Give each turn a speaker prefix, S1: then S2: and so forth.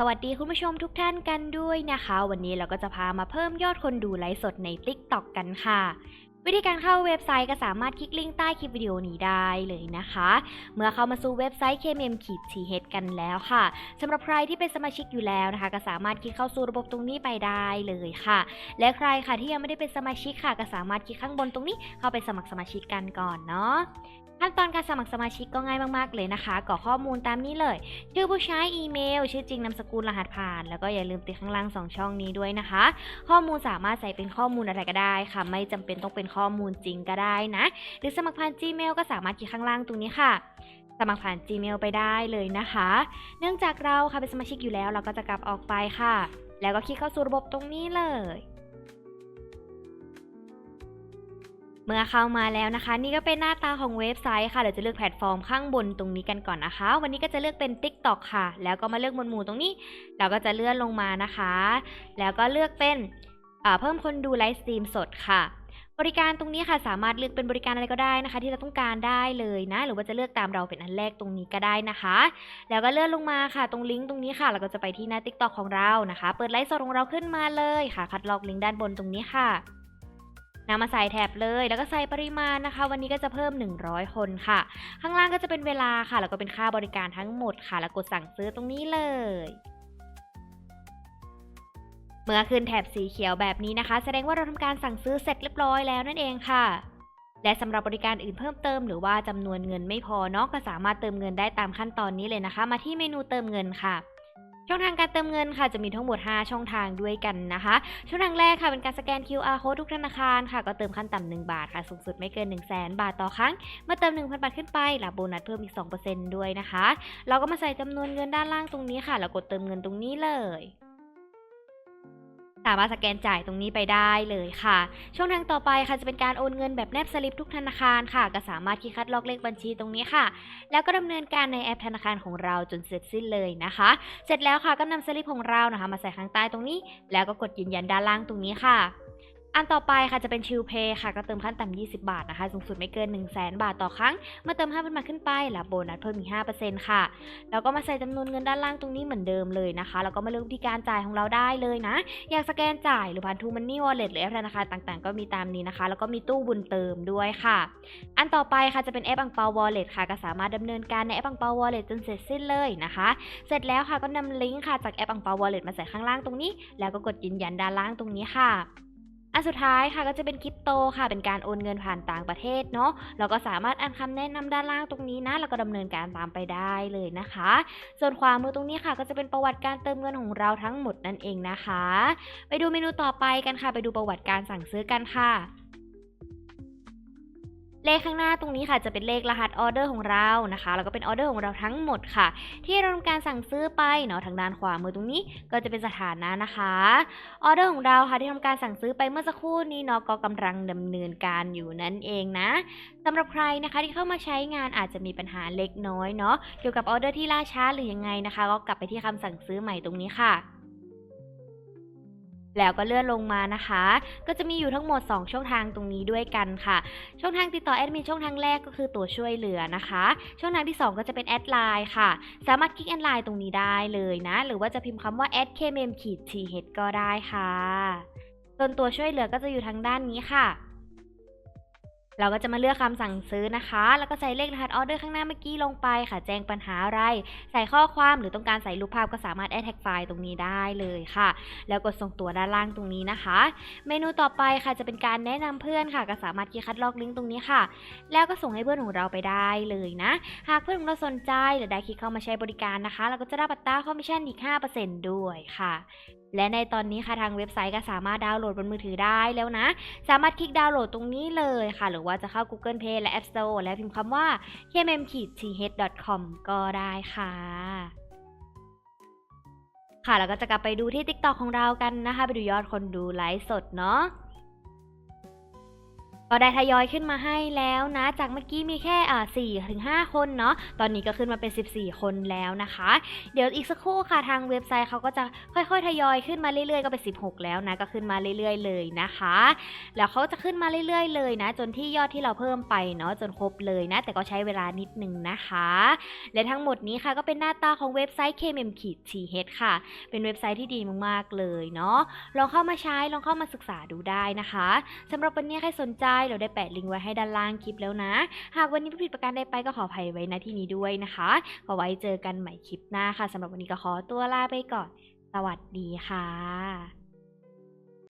S1: สวัสดีคุณผู้ชมทุกท่านกันด้วยนะคะ วันนี้เราก็จะพามาเพิ่มยอดคนดูไลฟ์สดใน t ิ k t o k กันค่ะ วิธีการเข้าเว็บไซต์ก็สามารถคลิกลิงก์ใต้คลิปวิดีโอนี้ได้เลยนะคะ เมื่อเข้ามาสู่เว็บไซต์ KMM ขีด TH กันแล้วค่ะสำหรับใครที่เป็นสมาชิกอยู่แล้วนะคะ ก็สามารถคลิกเข้าสู่ระบบตรงนี้ไปได้เลยค่ะ และใครค่ะที่ยังไม่ได้เป็นสมาชิกค่ะ ก็สามารถคลิกข้างบนตรงนี้เข้าไปสมัครสมาชิกกันก่อนเนาะขั้นตอนการสมัครสมาชิกก็ง่ายมาก ๆ เลยนะคะกรอกข้อมูลตามนี้เลย ชื่อผู้ใช้อีเมล ชื่อจริงนามสกุลรหัสผ่าน แล้วก็อย่าลืมติดข้างล่าง 2 ช่องนี้ด้วยนะคะ ข้อมูลสามารถใส่เป็นข้อมูลอะไรก็ได้ค่ะ ไม่จำเป็นต้องเป็นข้อมูลจริงก็ได้นะ หรือสมัครผ่าน Gmail ก็สามารถคลิกข้างล่างตรงนี้ค่ะ สมัครผ่าน Gmail ไปได้เลยนะคะ เนื่องจากเราค่ะเป็นสมาชิกอยู่แล้วเราก็จะกลับออกไปค่ะ แล้วก็คลิกเข้าสู่ระบบตรงนี้เลยเมื่อเข้ามาแล้วนะคะ นี่ก็เป็นหน้าตาของเว็บไซต์ค่ะเดี๋ยวจะเลือกแพลตฟอร์มข้างบนตรงนี้กันก่อนนะคะ วันนี้ก็จะเลือกเป็น TikTok ค่ะ แล้วก็มาเลือกหมวดหมู่ตรงนี้ เราก็จะเลื่อนลงมานะคะ แล้วก็เลือกเป็นเพิ่มคนดูไลฟ์สตรีมสดค่ะ บริการตรงนี้ค่ะสามารถเลือกเป็นบริการอะไรก็ได้นะคะ ที่เราต้องการได้เลยนะ หรือว่าจะเลือกตามเราเป็นอันแรกตรงนี้ก็ได้นะคะ แล้วก็เลื่อนลงมาค่ะ ตรงลิงก์ตรงนี้ค่ะเราก็จะไปที่หน้า TikTok ของเรานะคะ เปิดไลฟ์สดของเราขึ้นมาเลยค่ะ คัดลอกลิงก์ด้านบนตรงนี้ค่ะนำมาใส่แท็บเลยแล้วก็ใส่ปริมาณนะคะ วันนี้ก็จะเพิ่ม 100 คนค่ะ ข้างล่างก็จะเป็นเวลาค่ะ แล้วก็เป็นค่าบริการทั้งหมดค่ะ แล้วกดสั่งซื้อตรงนี้เลย เมื่อขึ้นแถบสีเขียวแบบนี้นะคะ แสดงว่าเราทำการสั่งซื้อเสร็จเรียบร้อยแล้วนั่นเองค่ะ และสำหรับบริการอื่นเพิ่มเติมหรือว่าจำนวนเงินไม่พอเนาะก็สามารถเติมเงินได้ตามขั้นตอนนี้เลยนะคะ มาที่เมนูเติมเงินค่ะ ช่องทางการเติมเงินค่ะ จะมีทั้งหมด 5 ช่องทางด้วยกันนะคะ ช่องทางแรกค่ะเป็นการสแกน QR code ทุกธนาคารค่ะ ก็เติมขั้นต่ำ1บาทค่ะ สูงสุดไม่เกิน 1 0 0 0 0แบาทต่อครั้ง เมื่อเติม 1,000 บาทขึ้นไปรับโบนัสเพิ่มอีก 2%ด้วยนะคะ เราก็มาใส่จำนวนเงินด้านล่างตรงนี้ค่ะ แล้วกดเติมเงินตรงนี้เลย สามารถสแกนจ่ายตรงนี้ไปได้เลยค่ะ ช่องทางต่อไปค่ะจะเป็นการโอนเงินแบบแนบสลิปทุกธนาคารค่ะ ก็สามารถคลิกคัดลอกเลขบัญชีตรงนี้ค่ะ แล้วก็ดำเนินการในแอปธนาคารของเราจนเสร็จสิ้นเลยนะคะ เสร็จแล้วค่ะก็นำสลิปของเรานะคะ มาใส่ข้างใต้ตรงนี้ แล้วก็กดยืนยันด้านล่างตรงนี้ค่ะ อันต่อไปค่ะจะเป็นชิลเพย์ค่ะ ก็เติมขั้นต่ำ20 บาทนะคะ สูงสุดไม่เกิน 1 0 0 0 0แบาทต่อครั้ง เมื่อเติม5,000บาทขึ้นไปรับโบนัสเพิ่มอีก5%ค่ะ แล้วก็มาใส่จำนวนเงินด้านล่างตรงนี้เหมือนเดิมเลยนะคะ แล้วก็มาเลือกวิธีการจ่ายของเราได้เลยนะ อยากสแกนจ่ายหรือผ่านทูมันนี่วอลเล็ตหรือแอปธนาคารต่างๆ ก็มีตามนี้นะคะ แล้วก็มีตู้บุญเติมด้วยค่ะ อันต่อไปค่ะจะเป็นแอปอังเปาวอลเล็ตค่ะ ก็สามารถดำเนินการในแอปอังเปาวอลเล็ตจนเสร็จสิ้นเลยนะคะ เสร็จแล้วค่ะก็นำลิงก์ค่ะจากแอปอังเปาวอลเล็ตมาใส่ข้างล่างตรงนี้ แล้วก็กดยืนยันด้านล่างตรงนี้ค่ะ อันสุดท้ายค่ะก็จะเป็นคริปโตค่ะ เป็นการโอนเงินผ่านต่างประเทศเนาะเราก็สามารถอ่านคำแนะนำด้านล่างตรงนี้นะแล้วก็ดำเนินการตามไปได้เลยนะคะ ส่วนขวามือตรงนี้ค่ะ ก็จะเป็นประวัติการเติมเงินของเราทั้งหมดนั่นเองนะคะ ไปดูเมนูต่อไปกันค่ะ ไปดูประวัติการสั่งซื้อกันค่ะ เลขข้างหน้าตรงนี้ค่ะจะเป็นเลขรหัสออเดอร์ของเรานะคะแล้วก็เป็นออเดอร์ของเราทั้งหมดค่ะ ที่เราทำการสั่งซื้อไปเนาะทางด้านขวามือตรงนี้ก็จะเป็นสถานะนะคะออเดอร์ของเราค่ะที่ทำการสั่งซื้อไปเมื่อสักครู่นี้เนาะก็กำลังดำเนินการอยู่นั่นเองนะสำหรับใครนะคะที่เข้ามาใช้งานอาจจะมีปัญหาเล็กน้อยเนาะเกี่ยวกับออเดอร์ที่ล่าช้าหรือยังไงนะคะ ก็กลับไปที่คำสั่งซื้อใหม่ตรงนี้ค่ะ แล้วก็เลื่อนลงมานะคะ ก็จะมีอยู่ทั้งหมด 2 ช่องทางตรงนี้ด้วยกันค่ะ ช่องทางติดต่อแอดมินช่องทางแรกก็คือตัวช่วยเหลือนะคะ ช่องทางที่ 2 ก็จะเป็นแอดไลน์ค่ะ สามารถคลิกแอดไลน์ตรงนี้ได้เลยนะ หรือว่าจะพิมพ์คำว่า a d k m m ขีด th ก็ได้ค่ะส่วนตัวช่วยเหลือก็จะอยู่ทางด้านนี้ค่ะ เราก็จะมาเลือกคำสั่งซื้อนะคะ แล้วก็ใส่เลขรหัสออเดอร์ข้างหน้าเมื่อกี้ลงไปค่ะ แจ้งปัญหาอะไร ใส่ข้อความหรือต้องการใส่รูปภาพก็สามารถแอดแท็กไฟล์ตรงนี้ได้เลยค่ะ แล้วกดส่งตัวด้านล่างตรงนี้นะคะ เมนูต่อไปค่ะจะเป็นการแนะนำเพื่อนค่ะ ก็สามารถคลิกคัดลอกลิงก์ตรงนี้ค่ะ แล้วก็ส่งให้เพื่อนของเราไปได้เลยนะ หากเพื่อนของเราสนใจหรือได้คลิกเข้ามาใช้บริการนะคะ เราก็จะได้บัตรต้าคอมมิชชั่นอีก 5%ด้วยค่ะและในตอนนี้ค่ะทางเว็บไซต์ก็สามารถดาวน์โหลดบนมือถือได้แล้วนะ สามารถคลิกดาวน์โหลดตรงนี้เลยค่ะ หรือว่าจะเข้า Google Play และ App Store และพิมพ์คำว่า kmm-th.com ก็ได้ค่ะค่ะ แล้วก็จะกลับไปดูที่ TikTok ของเรากันนะคะ ไปดูยอดคนดูไลฟ์สดเนาะ ก็ได้ทยอยขึ้นมาให้แล้วนะ จากเมื่อกี้มีแค่อ่า4ถึง5คนเนาะ ตอนนี้ก็ขึ้นมาเป็น 14 คนแล้วนะคะ เดี๋ยวอีกสักครู่ค่ะทางเว็บไซต์เขาก็จะค่อยๆ ทยอยขึ้นมาเรื่อยๆ ก็เป็น 16 แล้วนะ ก็ขึ้นมาเรื่อยๆ เลยนะคะ แล้วเขาจะขึ้นมาเรื่อย ๆ เลยนะ จนที่ยอดที่เราเพิ่มไปเนาะ จนครบเลยนะ แต่ก็ใช้เวลานิดนึงนะคะ และทั้งหมดนี้ค่ะก็เป็นหน้าตาของเว็บไซต์ KMM-TH ค่ะ เป็นเว็บไซต์ที่ดีมากๆ เลยเนาะ ลองเข้ามาใช้ ลองเข้ามาศึกษาดูได้นะคะสำหรับวันนี้ใครสนใจเราได้แปะลิงก์ไว้ให้ด้านล่างคลิปแล้วนะ หากวันนี้ผิดประการใดไปก็ขออภัยไว้ณที่นี้ด้วยนะคะขอไว้เจอกันใหม่คลิปหน้าค่ะสำหรับวันนี้ก็ขอตัวลาไปก่อน สวัสดีค่ะ